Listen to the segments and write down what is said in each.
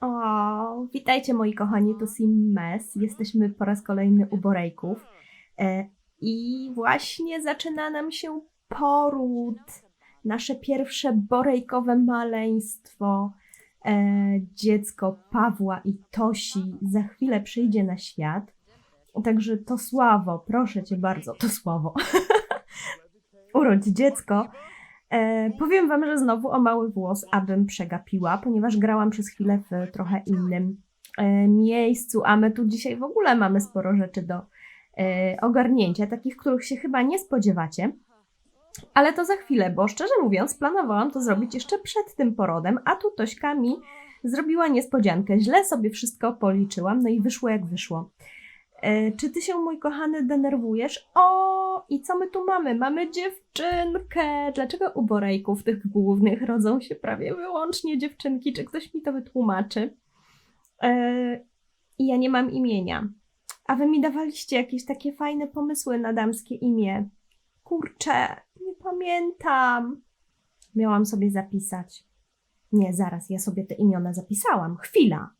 O, witajcie moi kochani, to Sim Mess. Jesteśmy po raz kolejny u Borejków. E, I właśnie zaczyna nam się poród. Nasze pierwsze borejkowe maleństwo. E, dziecko Pawła i Tosi za chwilę przyjdzie na świat. Także to sławo, proszę cię bardzo, to sławo. Urodź dziecko. E, powiem wam, że znowu o mały włos abym przegapiła, ponieważ grałam przez chwilę w trochę innym e, miejscu, a my tu dzisiaj w ogóle mamy sporo rzeczy do e, ogarnięcia, takich, których się chyba nie spodziewacie. Ale to za chwilę, bo szczerze mówiąc, planowałam to zrobić jeszcze przed tym porodem, a tu Tośka mi zrobiła niespodziankę. Źle sobie wszystko policzyłam, no i wyszło jak wyszło. E, czy ty się, mój kochany, denerwujesz? O, i co my tu mamy? Mamy dziewczynkę. Dlaczego u Borejków tych głównych rodzą się prawie wyłącznie dziewczynki? Czy ktoś mi to wytłumaczy? E, I ja nie mam imienia. A wy mi dawaliście jakieś takie fajne pomysły na damskie imię. Kurczę, nie pamiętam. Miałam sobie zapisać. Nie, zaraz, ja sobie te imiona zapisałam. Chwila.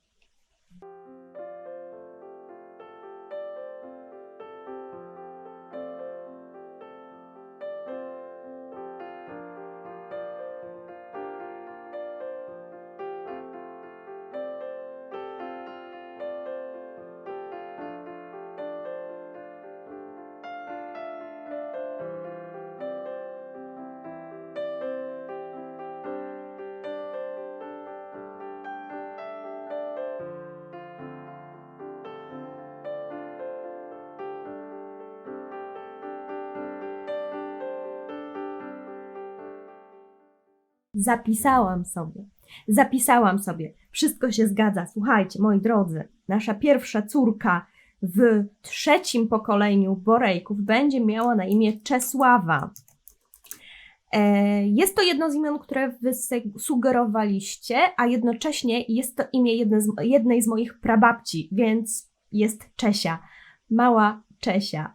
Zapisałam sobie. Zapisałam sobie. Wszystko się zgadza. Słuchajcie, moi drodzy, nasza pierwsza córka w trzecim pokoleniu Borejków będzie miała na imię Czesława. E, Jest to jedno z imion, które wy sugerowaliście, a jednocześnie jest to imię z, jednej z moich prababci, więc jest Czesia. Mała Czesia.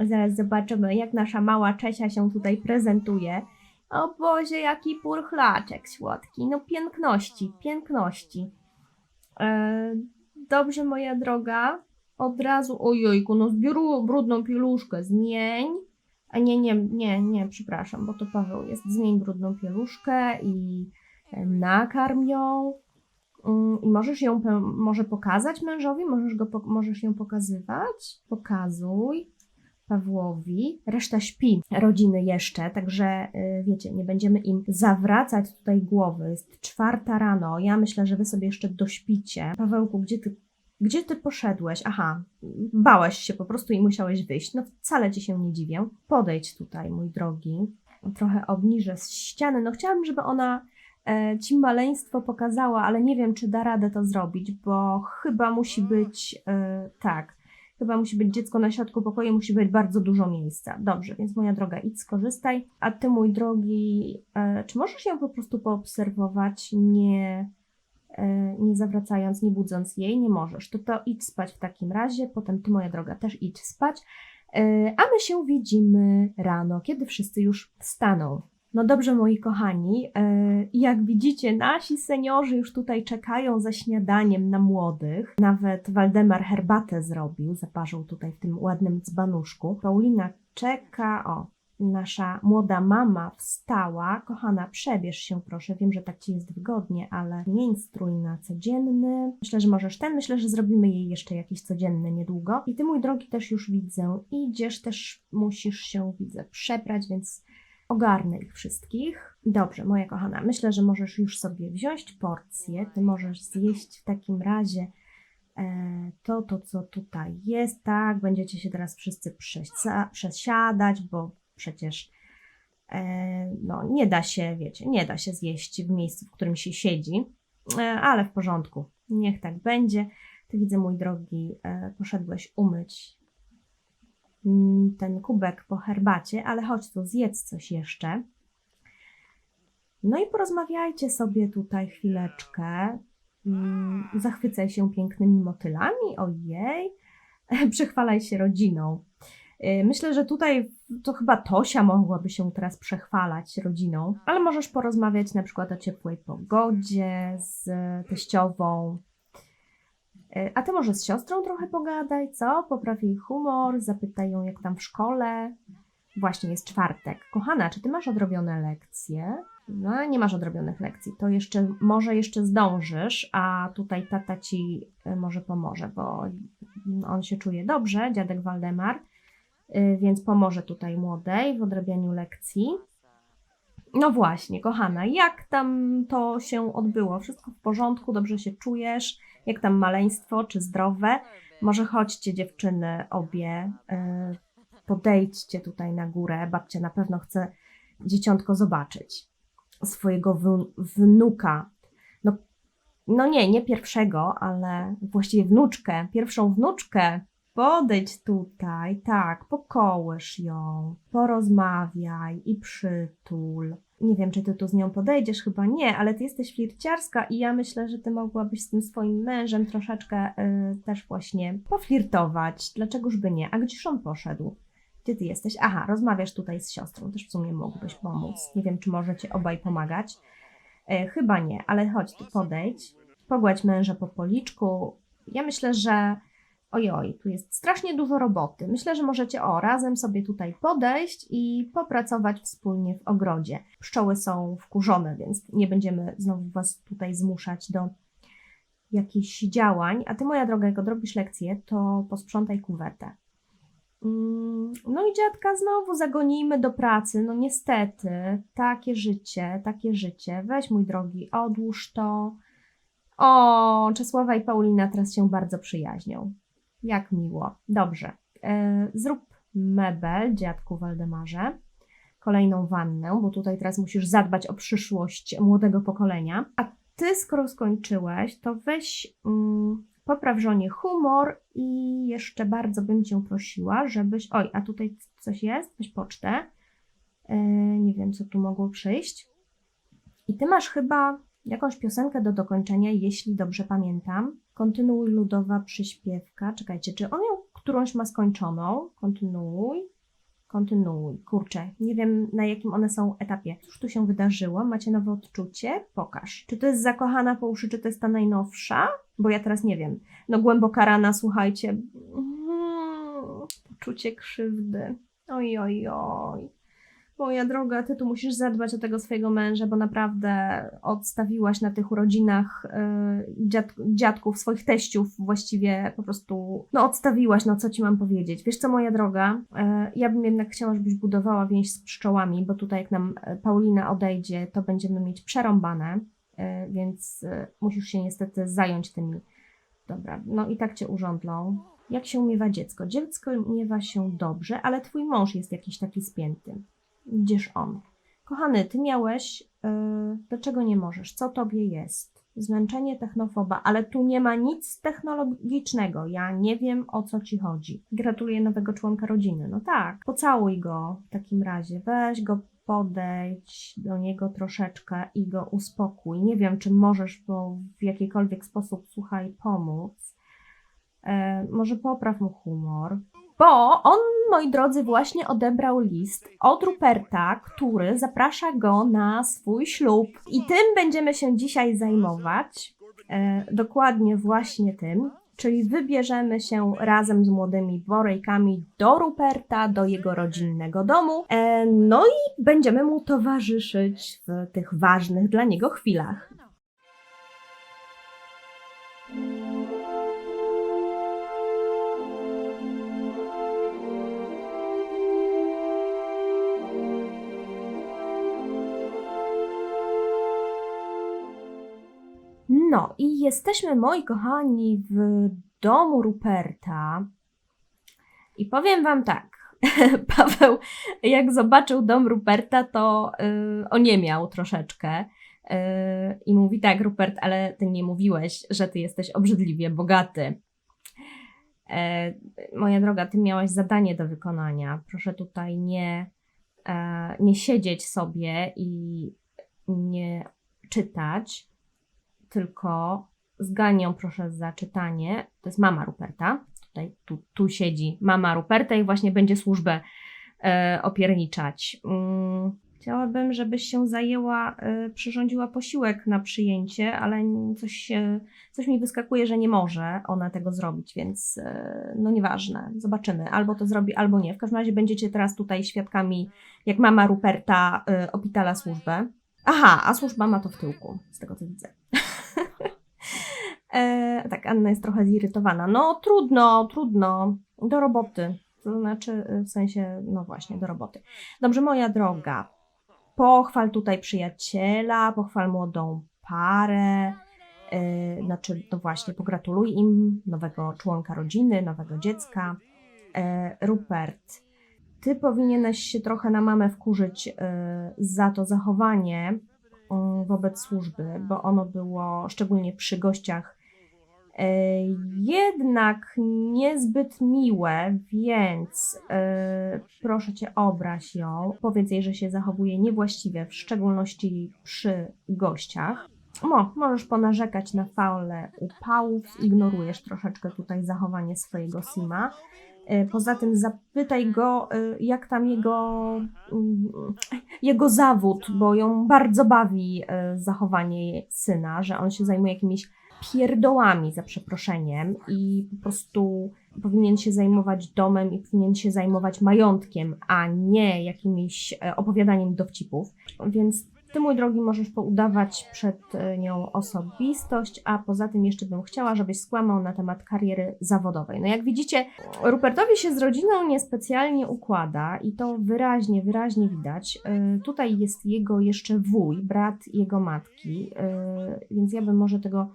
Zaraz zobaczymy, jak nasza mała Czesia się tutaj prezentuje. O Boże, jaki purchlaczek słodki. No piękności, piękności. E, dobrze, moja droga. Od razu, ojojku, no zbiorą brudną pieluszkę, zmień. A nie, nie, nie, nie, przepraszam, bo to Paweł jest. Zmień brudną pieluszkę i e, nakarm ją. Mm, I możesz ją może pokazać mężowi? Możesz, go, możesz ją pokazywać? Pokazuj. Pawłowi. Reszta śpi, rodziny jeszcze, także y, wiecie, nie będziemy im zawracać tutaj głowy. Jest czwarta rano, ja myślę, że wy sobie jeszcze dośpicie. Pawełku, gdzie ty, gdzie ty poszedłeś? Aha, bałeś się po prostu i musiałeś wyjść. No wcale ci się nie dziwię. Podejdź tutaj, mój drogi. Trochę obniżę z ściany. No chciałabym, żeby ona e, ci maleństwo pokazała, ale nie wiem, czy da radę to zrobić, bo chyba musi być e, tak. Chyba musi być dziecko na środku pokoju, musi być bardzo dużo miejsca. Dobrze, więc moja droga, idź skorzystaj. A ty, mój drogi, e, czy możesz ją po prostu poobserwować, nie, e, nie zawracając, nie budząc jej? Nie możesz. To to idź spać w takim razie. Potem ty, moja droga, też idź spać. E, a my się widzimy rano, kiedy wszyscy już wstaną. No dobrze, moi kochani, e, jak widzicie, nasi seniorzy już tutaj czekają za śniadaniem na młodych. Nawet Waldemar herbatę zrobił, zaparzył tutaj w tym ładnym dzbanuszku. Paulina czeka, o, nasza młoda mama wstała. Kochana, przebierz się proszę, wiem, że tak Ci jest wygodnie, ale zmień strój na codzienny. Myślę, że możesz ten, myślę, że zrobimy jej jeszcze jakiś codzienny niedługo. I Ty, mój drogi, też już widzę, idziesz, też musisz się, widzę, przebrać, więc ogarnę ich wszystkich. Dobrze, moja kochana, myślę, że możesz już sobie wziąć porcję. Ty możesz zjeść w takim razie e, to, to, co tutaj jest. Tak, będziecie się teraz wszyscy przesiadać, bo przecież e, no, nie da się, wiecie, nie da się zjeść w miejscu, w którym się siedzi, e, ale w porządku. Niech tak będzie. Ty widzę, mój drogi, poszedłeś umyć ten kubek po herbacie, ale chodź tu, zjedz coś jeszcze. No i porozmawiajcie sobie tutaj chwileczkę. Mm, Zachwycaj się pięknymi motylami, ojej. Przechwalaj się rodziną. Y, Myślę, że tutaj to chyba Tosia mogłaby się teraz przechwalać rodziną, ale możesz porozmawiać na przykład o ciepłej pogodzie z teściową. Y, A ty może z siostrą trochę pogadaj, co? Popraw jej humor, zapytaj ją jak tam w szkole. Właśnie jest czwartek. Kochana, czy ty masz odrobione lekcje? No, nie masz odrobionych lekcji. To jeszcze, może jeszcze zdążysz, a tutaj tata ci y, może pomoże, bo on się czuje dobrze, dziadek Waldemar, y, więc pomoże tutaj młodej w odrabianiu lekcji. No właśnie, kochana, jak tam to się odbyło? Wszystko w porządku? Dobrze się czujesz? Jak tam maleństwo? Czy zdrowe? Może chodźcie dziewczyny obie, y, podejdźcie tutaj na górę. Babcia na pewno chce dzieciątko zobaczyć. Swojego wn- wnuka. No, no nie, nie pierwszego, ale właściwie wnuczkę. Pierwszą wnuczkę. Podejdź tutaj, tak, pokołysz ją, porozmawiaj i przytul. Nie wiem, czy ty tu z nią podejdziesz, chyba nie, ale ty jesteś flirciarska i ja myślę, że ty mogłabyś z tym swoim mężem troszeczkę y, też właśnie poflirtować. Dlaczegoż by nie? A gdzież on poszedł? Gdzie ty jesteś? Aha, rozmawiasz tutaj z siostrą, też w sumie mógłbyś pomóc. Nie wiem, czy możecie obaj pomagać. E, chyba nie, ale chodź tu podejdź, pogładź męża po policzku. Ja myślę, że ojoj, tu jest strasznie dużo roboty. Myślę, że możecie o, razem sobie tutaj podejść i popracować wspólnie w ogrodzie. Pszczoły są wkurzone, więc nie będziemy znowu was tutaj zmuszać do jakichś działań. A ty, moja droga, jak odrobisz lekcję, to posprzątaj kuwetę. Mm, No i dziadka znowu zagonimy do pracy. No niestety, takie życie, takie życie. Weź mój drogi, odłóż to. O, Czesława i Paulina teraz się bardzo przyjaźnią. Jak miło. Dobrze. E, zrób mebel, dziadku Waldemarze. Kolejną wannę, bo tutaj teraz musisz zadbać o przyszłość młodego pokolenia. A ty, skoro skończyłeś, to weź mm, popraw żonie humor i jeszcze bardzo bym cię prosiła, żebyś. Oj, a tutaj coś jest? Weź pocztę. E, nie wiem, co tu mogło przyjść. I ty masz chyba jakąś piosenkę do dokończenia, jeśli dobrze pamiętam. Kontynuuj ludowa przyśpiewka. Czekajcie, czy on ją którąś ma skończoną? Kontynuuj. Kontynuuj. Kurczę, nie wiem na jakim one są etapie. Cóż tu się wydarzyło? Macie nowe odczucie? Pokaż. Czy to jest zakochana po uszy, czy to jest ta najnowsza? Bo ja teraz nie wiem. No głęboka rana, słuchajcie. Mm, Poczucie krzywdy. Oj, oj, oj. Moja droga, ty tu musisz zadbać o tego swojego męża, bo naprawdę odstawiłaś na tych urodzinach yy, dziad, dziadków, swoich teściów właściwie po prostu, no odstawiłaś, no co ci mam powiedzieć. Wiesz co, moja droga, yy, ja bym jednak chciała, żebyś budowała więź z pszczołami, bo tutaj jak nam e, Paulina odejdzie, to będziemy mieć przerąbane, więc musisz się niestety zająć tymi. Dobra, no i tak cię urządlą. Jak się miewa dziecko? Dziecko miewa się dobrze, ale twój mąż jest jakiś taki spięty. Gdzież on? Kochany, ty miałeś. Yy, dlaczego nie możesz? Co tobie jest? Zmęczenie technofoba, ale tu nie ma nic technologicznego. Ja nie wiem o co ci chodzi. Gratuluję nowego członka rodziny. No tak, pocałuj go w takim razie. Weź go, podejdź do niego troszeczkę i go uspokój. Nie wiem, czy możesz go w jakikolwiek sposób, słuchaj, pomóc. E, może popraw mu humor. Bo on, moi drodzy, właśnie odebrał list od Ruperta, który zaprasza go na swój ślub. I tym będziemy się dzisiaj zajmować. E, dokładnie właśnie tym. Czyli wybierzemy się razem z młodymi Borejkami do Ruperta, do jego rodzinnego domu. E, no i będziemy mu towarzyszyć w tych ważnych dla niego chwilach. No i jesteśmy, moi kochani, w domu Ruperta. I powiem wam tak, Paweł, jak zobaczył dom Ruperta, to yy, oniemiał troszeczkę. Yy, I mówi tak, Rupert, ale ty nie mówiłeś, że ty jesteś obrzydliwie bogaty. E, moja droga, ty miałaś zadanie do wykonania. Proszę tutaj nie, e, nie siedzieć sobie i nie czytać, tylko zganią proszę za czytanie. To jest mama Ruperta. tutaj, tu, tu siedzi mama Ruperta i właśnie będzie służbę e, opierniczać. Mm, Chciałabym, żebyś się zajęła, y, przyrządziła posiłek na przyjęcie, ale coś, się, coś mi wyskakuje, że nie może ona tego zrobić, więc y, no nieważne, zobaczymy. Albo to zrobi, albo nie. W każdym razie będziecie teraz tutaj świadkami, jak mama Ruperta y, opitala służbę. Aha, a służba ma to w tyłku, z tego co widzę. e, tak, Anna jest trochę zirytowana. No trudno, trudno, do roboty. To znaczy, w sensie, no właśnie, do roboty. Dobrze, moja droga, pochwal tutaj przyjaciela, pochwal młodą parę, yy, znaczy, no właśnie, pogratuluj im nowego członka rodziny, nowego dziecka. Yy, Rupert, ty powinieneś się trochę na mamę wkurzyć yy, za to zachowanie wobec służby, bo ono było szczególnie przy gościach jednak niezbyt miłe, więc yy, proszę cię, obraź ją. Powiedz jej, że się zachowuje niewłaściwie, w szczególności przy gościach. Możesz ponarzekać na faule upałów, ignorujesz troszeczkę tutaj zachowanie swojego Sima. Yy, poza tym zapytaj go, yy, jak tam jego, jego zawód, bo ją bardzo bawi zachowanie syna, że on się zajmuje jakimiś pierdołami, za przeproszeniem, i po prostu powinien się zajmować domem i powinien się zajmować majątkiem, a nie jakimś e, opowiadaniem dowcipów. Więc ty, mój drogi, możesz poudawać przed e, nią osobistość, a poza tym jeszcze bym chciała, żebyś skłamał na temat kariery zawodowej. No jak widzicie, Rupertowi się z rodziną niespecjalnie układa i to wyraźnie, wyraźnie widać. E, tutaj jest jego jeszcze wuj, brat jego matki, e, więc ja bym może tego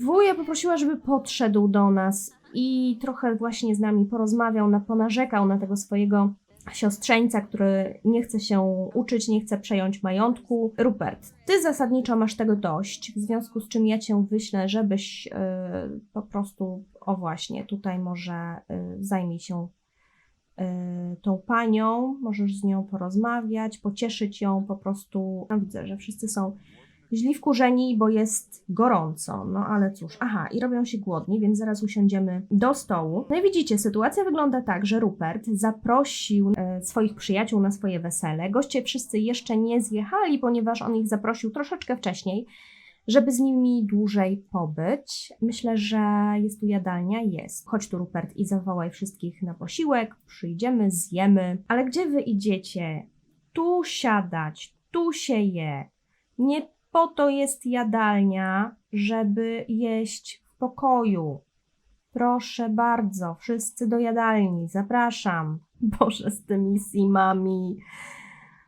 wuja poprosiła, żeby podszedł do nas i trochę właśnie z nami porozmawiał, na, ponarzekał na tego swojego siostrzeńca, który nie chce się uczyć, nie chce przejąć majątku. Rupert, ty zasadniczo masz tego dość, w związku z czym ja cię wyślę, żebyś yy, po prostu, o właśnie, tutaj może yy, zajmij się yy, tą panią, możesz z nią porozmawiać, pocieszyć ją po prostu. No, widzę, że wszyscy są źli wkurzeni, bo jest gorąco. No ale cóż, aha, i robią się głodni, więc zaraz usiądziemy do stołu. No i widzicie, sytuacja wygląda tak, że Rupert zaprosił e, swoich przyjaciół na swoje wesele. Goście wszyscy jeszcze nie zjechali, ponieważ on ich zaprosił troszeczkę wcześniej żeby z nimi dłużej pobyć. Myślę, że jest tu jadalnia, jest. Chodź tu, Rupert, i zawołaj wszystkich na posiłek, przyjdziemy, zjemy. Ale gdzie wy idziecie? Tu siadać, tu się je. Nie po to jest jadalnia, żeby jeść w pokoju. Proszę bardzo, wszyscy do jadalni, zapraszam. Boże, z tymi simami,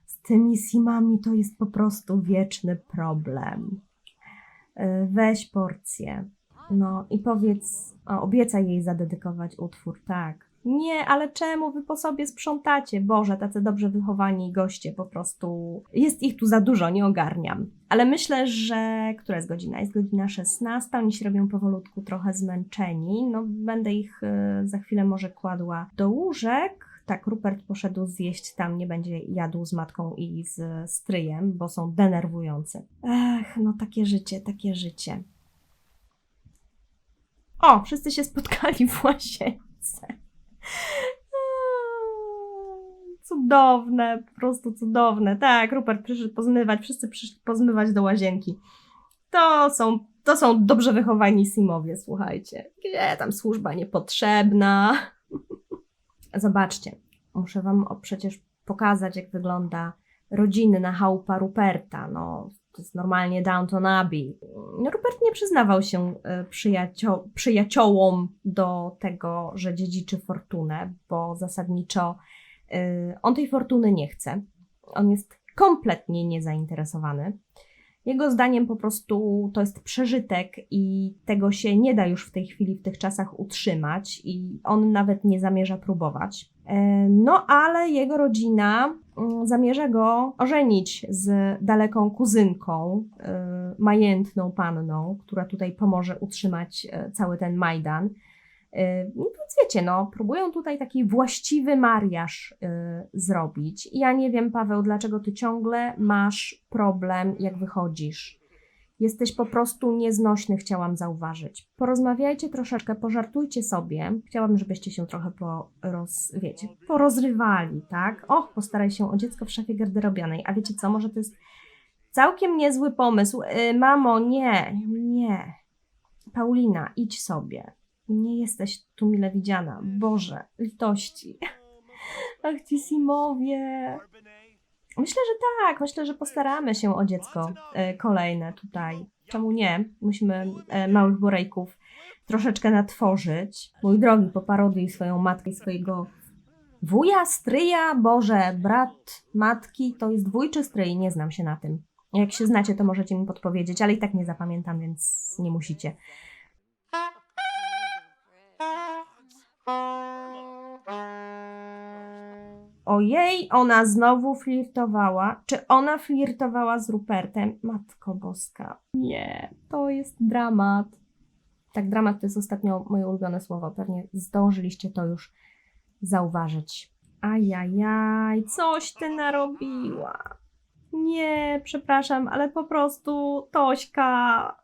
z tymi simami to jest po prostu wieczny problem. E, weź porcję. No i powiedz, o, obiecaj jej zadedykować utwór, tak. Nie, ale czemu wy po sobie sprzątacie? Boże, tacy dobrze wychowani goście, po prostu jest ich tu za dużo, nie ogarniam. Ale myślę, że która jest godzina? Jest godzina 16, oni się robią powolutku trochę zmęczeni. No, będę ich y, za chwilę może kładła do łóżek. Tak, Rupert poszedł zjeść tam, nie będzie jadł z matką i z stryjem, bo są denerwujące. Ech, no takie życie, takie życie. O, wszyscy się spotkali w łazience. Cudowne, po prostu cudowne. Tak, Rupert przyszedł pozmywać, wszyscy przyszli pozmywać do łazienki. To są, to są dobrze wychowani Simowie, słuchajcie. Gdzie tam służba niepotrzebna? Zobaczcie, muszę wam przecież pokazać, jak wygląda rodzinna chałupa Ruperta. No, to jest normalnie Downton Abbey. Rupert nie przyznawał się e, przyjacio przyjaciołom do tego, że dziedziczy fortunę, bo zasadniczo e, on tej fortuny nie chce. On jest kompletnie niezainteresowany. Jego zdaniem po prostu to jest przeżytek i tego się nie da już w tej chwili, w tych czasach utrzymać, i on nawet nie zamierza próbować. E, no, ale jego rodzina mm, zamierza go ożenić z daleką kuzynką, e, majętną panną, która tutaj pomoże utrzymać e, cały ten Majdan. No więc wiecie, no, próbują tutaj taki właściwy mariaż zrobić. Ja nie wiem, Paweł, dlaczego ty ciągle masz problem, jak wychodzisz. Jesteś po prostu nieznośny, chciałam zauważyć. Porozmawiajcie troszeczkę, pożartujcie sobie. Chciałabym, żebyście się trochę poroz, wiecie, porozrywali, tak? Och, postaraj się o dziecko w szafie garderobianej. A wiecie co, może to jest całkiem niezły pomysł. Yy, mamo, nie, nie. Paulina, idź sobie. Nie jesteś tu mile widziana. Boże, litości. Ach, ci Simowie. Myślę, że tak. Myślę, że postaramy się o dziecko e, kolejne tutaj. Czemu nie? Musimy e, małych borejków troszeczkę natworzyć. Mój drogi, poparoduj swoją matkę i swojego wuja, stryja, Boże, brat matki, to jest wuj czy stryj? Nie znam się na tym. Jak się znacie, to możecie mi podpowiedzieć, ale i tak nie zapamiętam, więc nie musicie. Ojej, ona znowu flirtowała. Czy ona flirtowała z Rupertem? Matko Boska. Nie, to jest dramat. Tak, dramat to jest ostatnio moje ulubione słowo. Pewnie zdążyliście to już zauważyć. Ajajaj, coś ty narobiła. Nie, przepraszam, ale po prostu Tośka,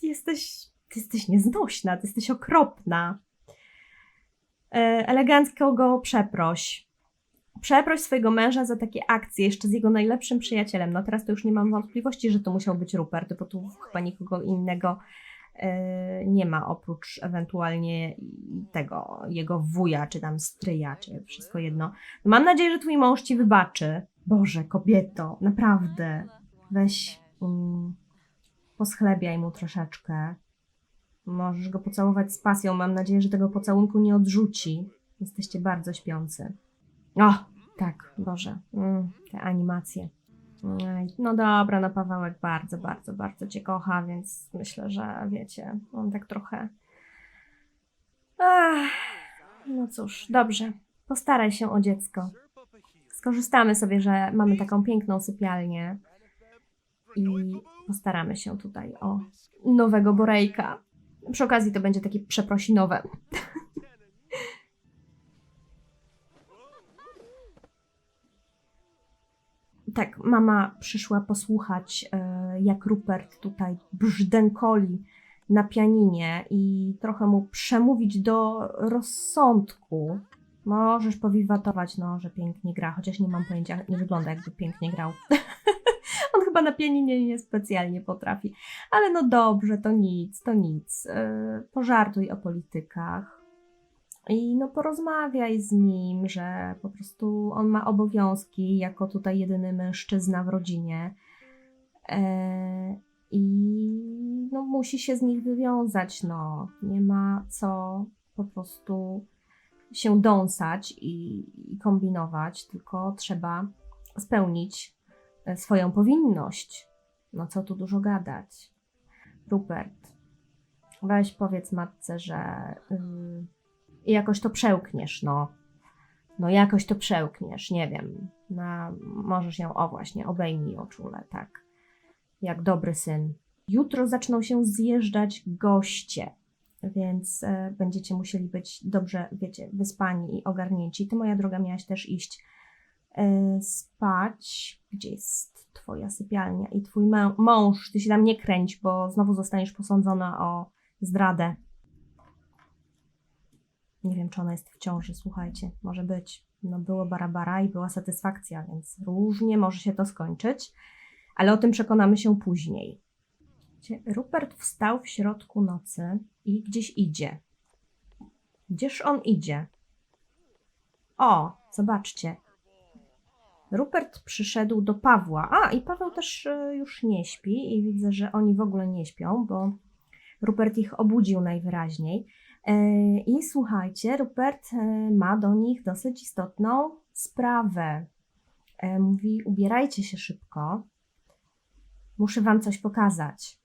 ty jesteś, ty jesteś nieznośna, ty jesteś okropna. E, elegancko go przeproś. Przeproś swojego męża za takie akcje, jeszcze z jego najlepszym przyjacielem. No teraz to już nie mam wątpliwości, że to musiał być Rupert, bo tu chyba nikogo innego e, nie ma, oprócz ewentualnie tego jego wuja, czy tam stryja, czy wszystko jedno. No mam nadzieję, że twój mąż ci wybaczy. Boże, kobieto, naprawdę. Weź, um, poschlebiaj mu troszeczkę. Możesz go pocałować z pasją. Mam nadzieję, że tego pocałunku nie odrzuci. Jesteście bardzo śpiący. O, tak, Boże, mm, te animacje. No dobra, no Pawełek bardzo, bardzo, bardzo Cię kocha, więc myślę, że wiecie, on tak trochę... Ach, no cóż, dobrze, postaraj się o dziecko. Skorzystamy sobie, że mamy taką piękną sypialnię i postaramy się tutaj o nowego Borejka. Przy okazji to będzie takie przeprosinowe. Tak, mama przyszła posłuchać, e, jak Rupert tutaj brzdękoli na pianinie i trochę mu przemówić do rozsądku. Możesz powiwatować, no, że pięknie gra, chociaż nie mam pojęcia, nie wygląda jakby pięknie grał. On chyba na pianinie nie specjalnie potrafi. Ale no dobrze, to nic, to nic. E, pożartuj o politykach i no porozmawiaj z nim, że po prostu on ma obowiązki jako tutaj jedyny mężczyzna w rodzinie e, i no musi się z nich wywiązać, no. Nie ma co po prostu się dąsać i, i kombinować, tylko trzeba spełnić e, swoją powinność. No co tu dużo gadać. Rupert, weź powiedz matce, że... Yy, i jakoś to przełkniesz, no. No jakoś to przełkniesz, nie wiem. Na, możesz ją, o właśnie, obejmij o czule, tak. Jak dobry syn. Jutro zaczną się zjeżdżać goście, więc e, będziecie musieli być dobrze, wiecie, wyspani i ogarnięci. Ty, moja droga, miałaś też iść e, spać. Gdzie jest twoja sypialnia i twój mąż? Ty się tam nie kręć, bo znowu zostaniesz posądzona o zdradę. Nie wiem, czy ona jest w ciąży, słuchajcie, może być. No było barabara i była satysfakcja, więc różnie może się to skończyć, ale o tym przekonamy się później. Rupert wstał w środku nocy i gdzieś idzie. Gdzież on idzie? O, zobaczcie. Rupert przyszedł do Pawła. A, i Paweł też e, już nie śpi i widzę, że oni w ogóle nie śpią, bo Rupert ich obudził najwyraźniej. E, I słuchajcie, Rupert e, ma do nich dosyć istotną sprawę. E, mówi: Ubierajcie się szybko, muszę wam coś pokazać.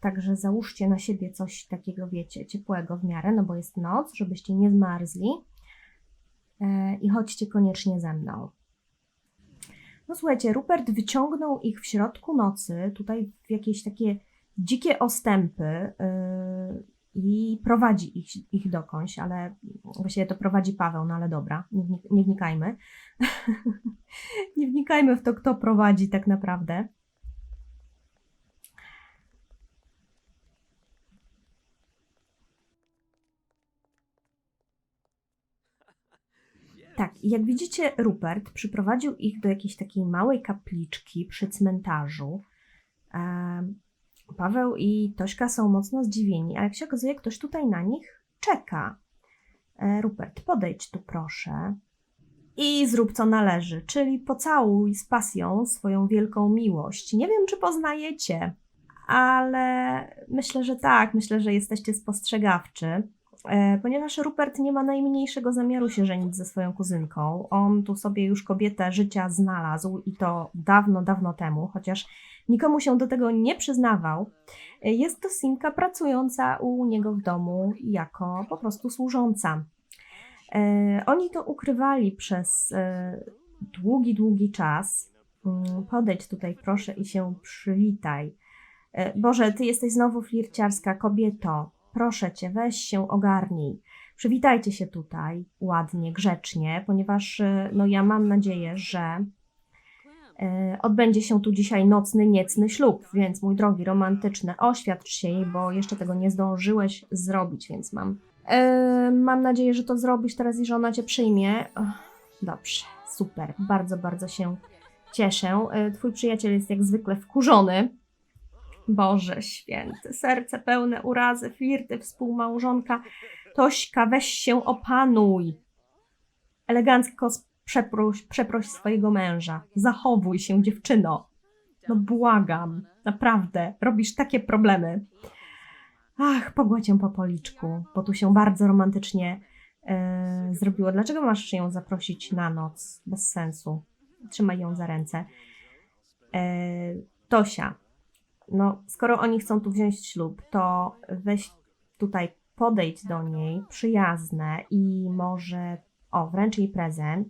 Także załóżcie na siebie coś takiego, wiecie, ciepłego w miarę, no bo jest noc, żebyście nie zmarzli. I chodźcie koniecznie ze mną. No słuchajcie, Rupert wyciągnął ich w środku nocy, tutaj w jakieś takie dzikie ostępy y, i prowadzi ich, ich dokądś, ale właściwie to prowadzi Paweł, no ale dobra, nie, nie, wnikajmy. nie wnikajmy w to, kto prowadzi tak naprawdę. Tak, jak widzicie, Rupert przyprowadził ich do jakiejś takiej małej kapliczki przy cmentarzu. Paweł i Tośka są mocno zdziwieni, a jak się okazuje, ktoś tutaj na nich czeka. E, Rupert, podejdź tu proszę i zrób co należy, czyli pocałuj z pasją swoją wielką miłość. Nie wiem, czy poznajecie, ale myślę, że tak, myślę, że jesteście spostrzegawczy. E, Ponieważ Rupert nie ma najmniejszego zamiaru się żenić ze swoją kuzynką, on tu sobie już kobietę życia znalazł i to dawno, dawno temu, chociaż nikomu się do tego nie przyznawał. E, Jest to Simka pracująca u niego w domu jako po prostu służąca. E, Oni to ukrywali przez długi, długi czas. Mm, Podejdź tutaj proszę i się przywitaj. Boże, ty jesteś znowu flirciarska kobieto. Proszę cię, weź się ogarnij. Przywitajcie się tutaj ładnie, grzecznie, ponieważ e, no ja mam nadzieję, że e, odbędzie się tu dzisiaj nocny, niecny ślub, więc mój drogi romantyczny, oświadcz się jej, bo jeszcze tego nie zdążyłeś zrobić, więc mam e, mam nadzieję, że to zrobisz teraz i że ona cię przyjmie. Dobrze, super, bardzo, bardzo się cieszę. Twój przyjaciel jest jak zwykle wkurzony. Boże święty, serce pełne urazy, flirty, współmałżonka. Tośka, weź się opanuj. Elegancko przeproś, przeproś swojego męża. Zachowuj się, dziewczyno. No błagam, naprawdę, robisz takie problemy. Ach, pogładź ją po policzku, bo tu się bardzo romantycznie e, zrobiło. Dlaczego masz ją zaprosić na noc? Bez sensu. Trzymaj ją za ręce. E, Tosia, no skoro oni chcą tu wziąć ślub, to weź tutaj podejdź do niej, przyjazne i może, o, wręcz jej prezent.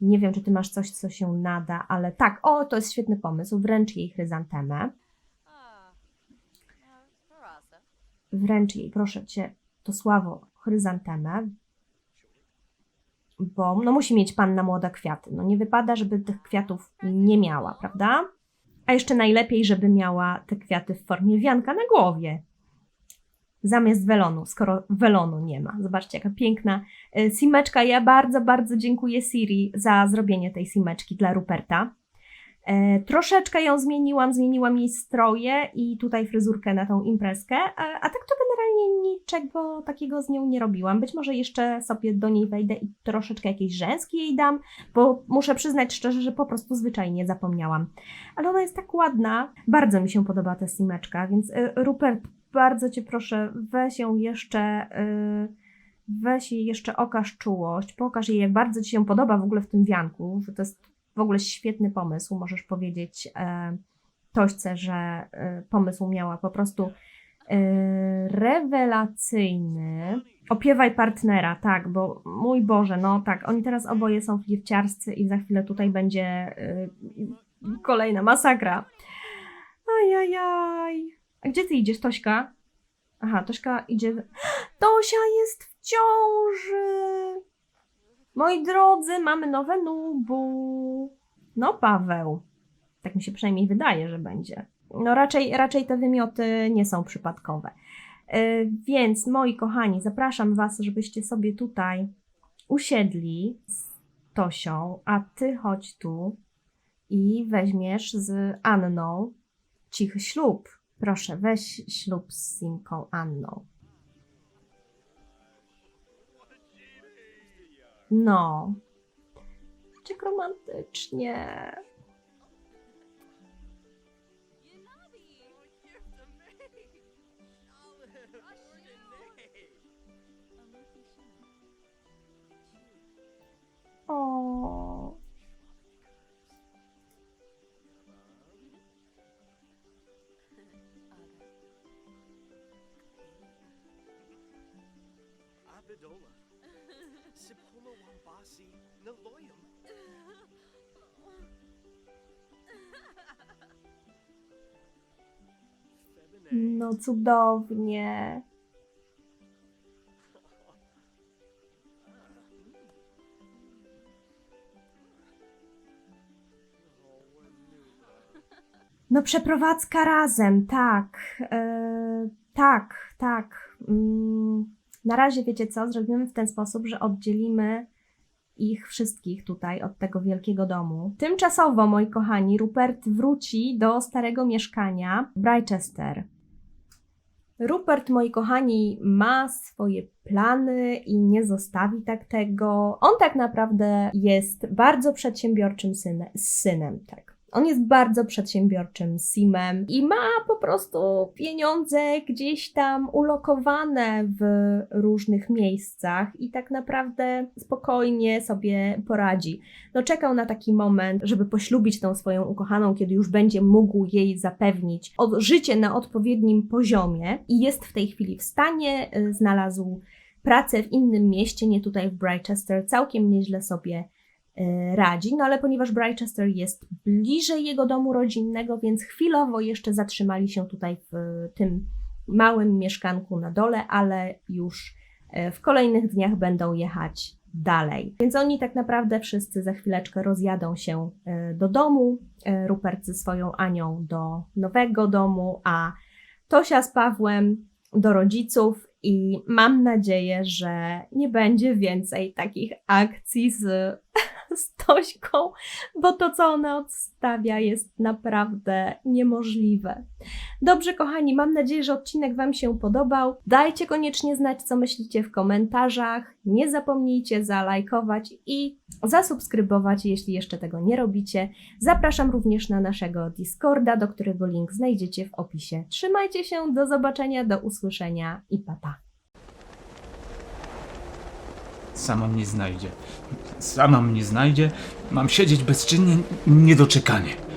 Nie wiem, czy ty masz coś, co się nada, ale tak, o, to jest świetny pomysł, wręcz jej chryzantemę. Wręcz jej, proszę cię, to sławo, chryzantemę, bo no musi mieć panna młoda kwiaty. No nie wypada, żeby tych kwiatów nie miała, prawda? A jeszcze najlepiej, żeby miała te kwiaty w formie wianka na głowie. Zamiast welonu, skoro welonu nie ma. Zobaczcie, jaka piękna e, simeczka. Ja bardzo, bardzo dziękuję Siri za zrobienie tej simeczki dla Ruperta. E, troszeczkę ją zmieniłam, zmieniłam jej stroje i tutaj fryzurkę na tą imprezkę, a, tak to generalnie niczego takiego z nią nie robiłam. Być może jeszcze sobie do niej wejdę i troszeczkę jakiejś rzęski jej dam, bo muszę przyznać szczerze, że po prostu zwyczajnie zapomniałam. Ale ona jest tak ładna, bardzo mi się podoba ta simeczka, więc y, Rupert, bardzo Cię proszę, weź ją jeszcze... Y, Weź jej jeszcze okaż czułość, pokaż jej, jak bardzo Ci się podoba w ogóle w tym wianku, że to jest w ogóle świetny pomysł. Możesz powiedzieć e, Tośce, że e, pomysł miała po prostu e, rewelacyjny. Opiewaj partnera, tak, bo mój Boże, no tak, oni teraz oboje są flirciarscy i za chwilę tutaj będzie kolejna masakra. Ajajaj. A gdzie ty idziesz, Tośka? Aha, Tośka idzie. Tosia jest w ciąży! Moi drodzy, mamy nowe nubu. No, Paweł. Tak mi się przynajmniej wydaje, że będzie. No, raczej, raczej te wymioty nie są przypadkowe. Yy, więc, moi kochani, zapraszam Was, żebyście sobie tutaj usiedli z Tosią, a Ty chodź tu i weźmiesz z Anną cichy ślub. Proszę, weź ślub z Simką Anną. No. Jak romantycznie. O. Abidola. Naloyum. Febine. No cudownie. No przeprowadzka razem, tak. e, tak, tak. Mm, na razie wiecie co, zrobimy w ten sposób, że oddzielimy ich wszystkich tutaj od tego wielkiego domu. Tymczasowo, moi kochani, Rupert wróci do starego mieszkania w Brychester. Rupert, moi kochani, ma swoje plany i nie zostawi tak tego. On tak naprawdę jest bardzo przedsiębiorczym syne, synem, tak. On jest bardzo przedsiębiorczym simem i ma po prostu pieniądze gdzieś tam ulokowane w różnych miejscach i tak naprawdę spokojnie sobie poradzi. No czekał na taki moment, żeby poślubić tą swoją ukochaną, kiedy już będzie mógł jej zapewnić życie na odpowiednim poziomie i jest w tej chwili w stanie, y, znalazł pracę w innym mieście, nie tutaj w Brychester, całkiem nieźle sobie radzi, no ale ponieważ Brychester jest bliżej jego domu rodzinnego, więc chwilowo jeszcze zatrzymali się tutaj w tym małym mieszkanku na dole, ale już y, w kolejnych dniach będą jechać dalej. Więc oni tak naprawdę wszyscy za chwileczkę rozjadą się y, do domu, y, Rupert ze swoją Anią do nowego domu, a Tosia z Pawłem do rodziców i mam nadzieję, że nie będzie więcej takich akcji z, z Tośką, bo to, co ona odstawia, jest naprawdę niemożliwe. Dobrze, kochani, mam nadzieję, że odcinek Wam się podobał. Dajcie koniecznie znać, co myślicie w komentarzach. Nie zapomnijcie zalajkować i zasubskrybować, jeśli jeszcze tego nie robicie. Zapraszam również na naszego Discorda, do którego link znajdziecie w opisie. Trzymajcie się, do zobaczenia, do usłyszenia i pa pa. Sama mnie znajdzie. Sama mnie znajdzie. Mam siedzieć bezczynnie, niedoczekanie.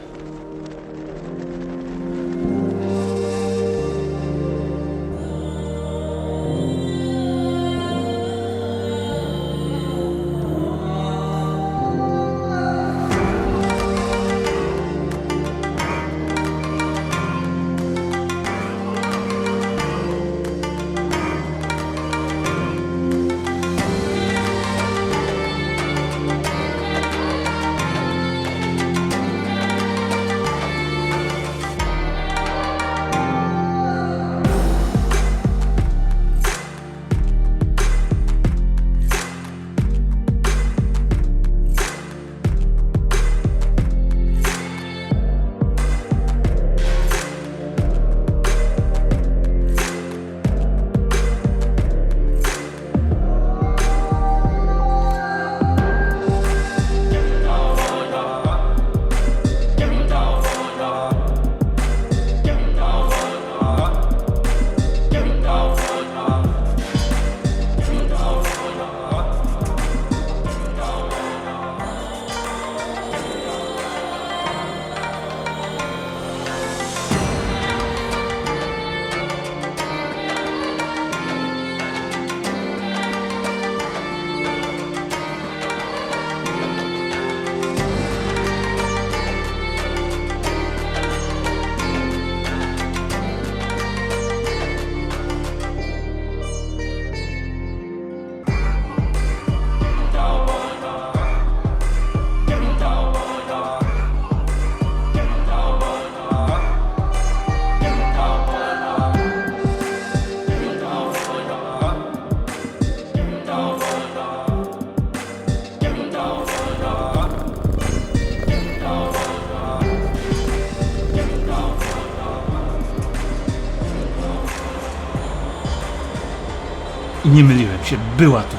Była tu.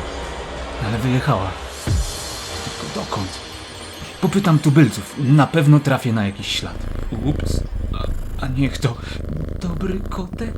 Ale wyjechała. Tylko dokąd? Popytam tubylców, na pewno trafię na jakiś ślad. Ups, a, a niech to dobry kotek.